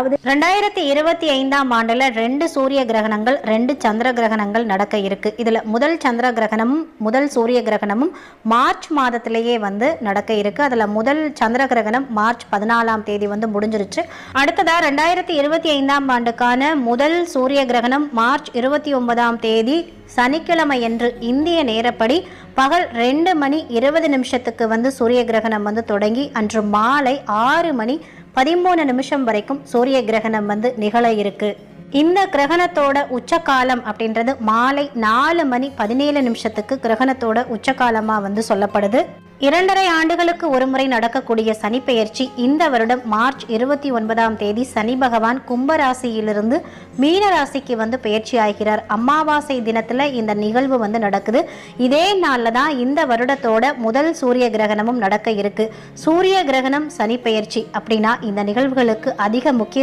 அதாவது ரெண்டாயிரத்தி இருபத்தி ஐந்தாம் ஆண்டுல ரெண்டு சூரிய கிரகணங்கள் ரெண்டு சந்திர கிரகணங்கள் நடக்க இருக்கு. இதுல முதல் சந்திர கிரகணமும் முதல் சூரிய கிரகணமும் மார்ச் மாதத்திலேயே வந்து நடக்க இருக்கு. அதுல முதல் சந்திர கிரகணம் மார்ச் பதினாலாம் தேதி வந்து முடிஞ்சிருச்சு. அடுத்ததா ரெண்டாயிரத்தி இருபத்தி ஐந்தாம் ஆண்டுக்கான முதல் சூரிய கிரகணம் மார்ச் இருபத்தி ஒன்பதாம் தேதி சனிக்கிழமை என்று இந்திய நேரப்படி பகல் ரெண்டு மணி இருபது நிமிஷத்துக்கு வந்து சூரிய கிரகணம் வந்து தொடங்கி அன்று மாலை ஆறு மணி பதிமூணு நிமிஷம் வரைக்கும் சூரிய கிரகணம் வந்து நிகழ இருக்கு. இந்த கிரகணத்தோட உச்சகாலம் அப்படின்றது மாலை நாலு மணி பதினேழு நிமிஷத்துக்கு கிரகணத்தோட உச்சகாலமா வந்து சொல்லப்படுது. இரண்டரை ஆண்டுகளுக்கு ஒருமுறை நடக்கக்கூடிய சனிப்பெயர்ச்சி இந்த வருடம் மார்ச் இருபத்தி ஒன்பதாம் தேதி சனி பகவான் கும்பராசியிலிருந்து மீன ராசிக்கு வந்து பயிற்சி ஆகிறார். அமாவாசை தினத்துல இந்த நிகழ்வு வந்து நடக்குது. இதே நாள்ல தான் இந்த வருடத்தோட முதல் சூரிய கிரகணமும் நடக்க இருக்கு. சூரிய கிரகணம் சனி பெயர்ச்சி அப்படின்னா இந்த நிகழ்வுகளுக்கு அதிக முக்கிய